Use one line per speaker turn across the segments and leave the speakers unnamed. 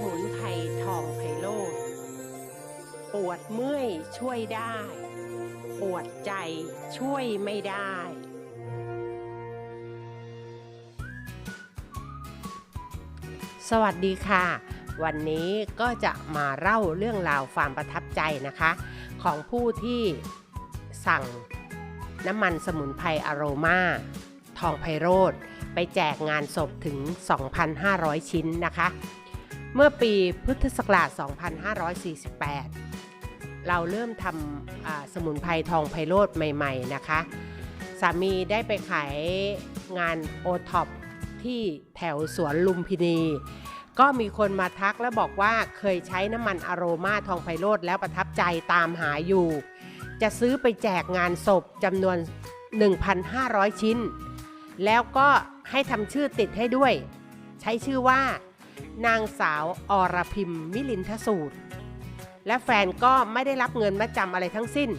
มุนไพรทองไพโรดปวดเมื่อยช่วยได้ ปวดใจช่วยไม่ได้สวัสดีค่ะ วันนี้ก็จะมาเล่าเรื่องราวความประทับใจนะคะ ของผู้ที่สั่งน้ำมันสมุนไพรอโรมาทองไพโรธไปแจกงานศพถึง 2,500 ชิ้นนะคะ เมื่อปีพุทธศักราช 2548 เราเริ่มทำสมุนไพรทองไพโรธใหม่ ๆ นะคะ สามีได้ไปขายงานโอท็อปที่แถวสวนลุมพินี ก็มีคนมาทักและบอกว่าเคยใช้น้ำมันอโรมาทองไพโรธแล้วประทับใจตามหาอยู่ จะซื้อไปแจกงานศพจำนวน 1,500 ชิ้น แล้วก็ให้ทำชื่อติดให้ด้วย ใช้ชื่อว่า นางสาวอรพิมมิลินทสูตร และแฟนก็ไม่ได้รับเงินมาจำอะไรทั้งสิ้น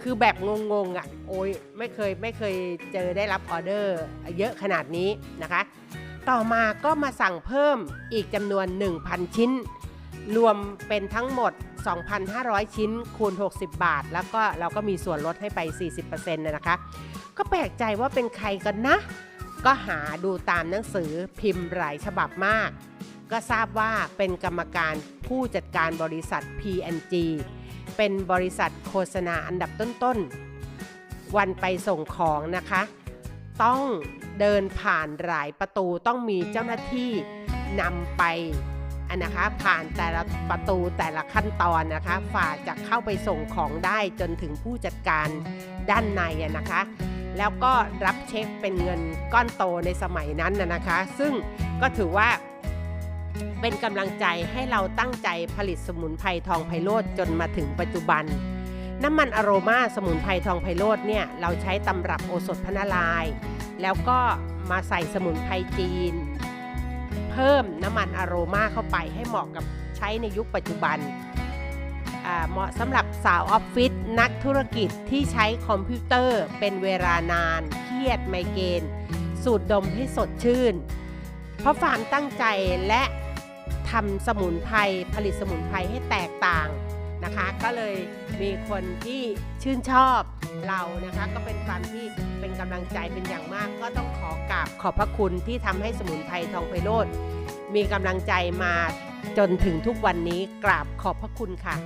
คือแบบงงๆอะโอ้ยไม่เคยไม่เคยเจอได้รับออเดอร์เยอะขนาดนี้นะคะ ต่อมาก็มาสั่งเพิ่มอีกจำนวน 1,000 ชิ้น รวมเป็นทั้งหมด 2,500 ชิ้นคูณ 60 บาท แล้วก็เราก็มีส่วนลดให้ไป 40%นะนะคะ ก็แปลกใจว่าเป็นใครกันนะ ก็หาดูตามหนังสือพิมพ์หลายฉบับมาก ก็ทราบว่าเป็นกรรมการผู้จัดการบริษัท P&G เป็นบริษัทโฆษณาอันดับต้นๆ วันไปส่งของนะคะ ต้องเดินผ่านหลายประตูต้องมีเจ้าหน้าที่นำไปอันนะคะผ่านแต่ละประตูแต่ละขั้นตอนนะคะฝ่าจะเข้าไปส่งของได้จนถึงผู้จัดการด้านในนะคะ แล้วก็รับเช็คเป็นเงินก้อนโตในสมัยนั้นนนะคะ ซึ่งก็ถือว่า เป็นกำลังใจให้เราตั้งใจผลิตสมุนไพรทองไพโรธจนมาถึงปัจจุบัน น้ำมันอโรมาสมุนไพรทองไพโรธเนี่ยเราใช้ตำรับโอสถพนาลาย แล้วก็มาใส่สมุนไพรจีน เพิ่มน้ำมันอโรมาเข้าไปให้เหมาะกับใช้ในยุคปัจจุบันเหมาะสำหรับสาวออฟฟิศนักธุรกิจที่ใช้คอมพิวเตอร์เป็นเวลานาน เครียดไมเกรนสูดดมให้สดชื่น เพราะความตั้งใจและ ทำสมุนไพรผลิตสมุนไพรให้แตกต่างนะคะ ก็เลยมีคนที่ชื่นชอบเรานะคะ ก็เป็นความที่เป็นกำลังใจเป็นอย่างมาก ก็ต้องขอกราบขอบพระคุณที่ทำให้สมุนไพรทองไพโรธมีกำลังใจมาจนถึงทุกวันนี้กราบขอบพระคุณค่ะ